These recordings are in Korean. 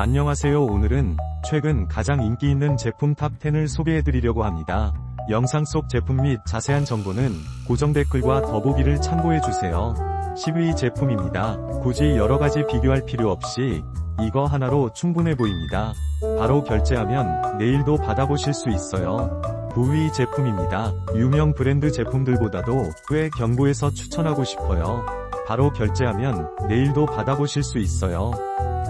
안녕하세요 오늘은 최근 가장 인기 있는 제품 탑10을 소개해드리려고 합니다. 영상 속 제품 및 자세한 정보는 고정 댓글과 더보기를 참고해주세요. 10위 제품입니다. 굳이 여러가지 비교할 필요 없이 이거 하나로 충분해 보입니다. 바로 결제하면 내일도 받아보실 수 있어요. 9위 제품입니다. 유명 브랜드 제품들보다도 꽤 경고해서 추천하고 싶어요. 바로 결제하면 내일도 받아보실 수 있어요.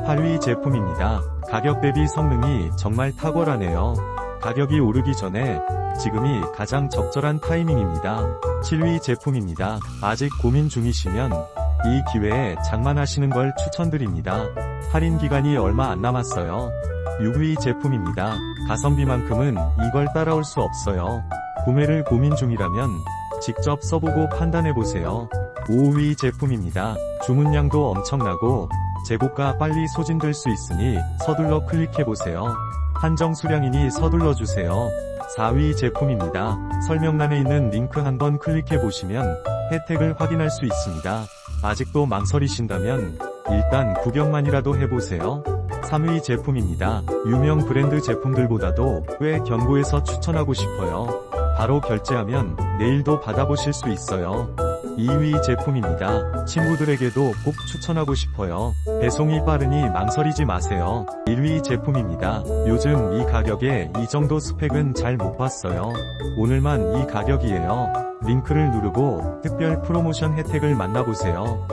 8위 제품입니다. 가격 대비 성능이 정말 탁월하네요. 가격이 오르기 전에 지금이 가장 적절한 타이밍입니다. 7위 제품입니다. 아직 고민 중이시면 이 기회에 장만하시는 걸 추천드립니다. 할인 기간이 얼마 안 남았어요. 6위 제품입니다. 가성비만큼은 이걸 따라올 수 없어요. 구매를 고민 중이라면 직접 써보고 판단해보세요. 5위 제품입니다. 주문량도 엄청나고 재고가 빨리 소진될 수 있으니 서둘러 클릭해보세요. 한정 수량이니 서둘러 주세요. 4위 제품입니다. 설명란에 있는 링크 한번 클릭해보시면 혜택을 확인할 수 있습니다. 아직도 망설이신다면 일단 구경만이라도 해보세요. 3위 제품입니다. 유명 브랜드 제품들보다도 꽤 견고해서 추천하고 싶어요. 바로 결제하면 내일도 받아보실 수 있어요. 2위 제품입니다. 친구들에게도 꼭 추천하고 싶어요. 배송이 빠르니 망설이지 마세요. 1위 제품입니다. 요즘 이 가격에 이 정도 스펙은 잘 못 봤어요. 오늘만 이 가격이에요. 링크를 누르고 특별 프로모션 혜택을 만나보세요.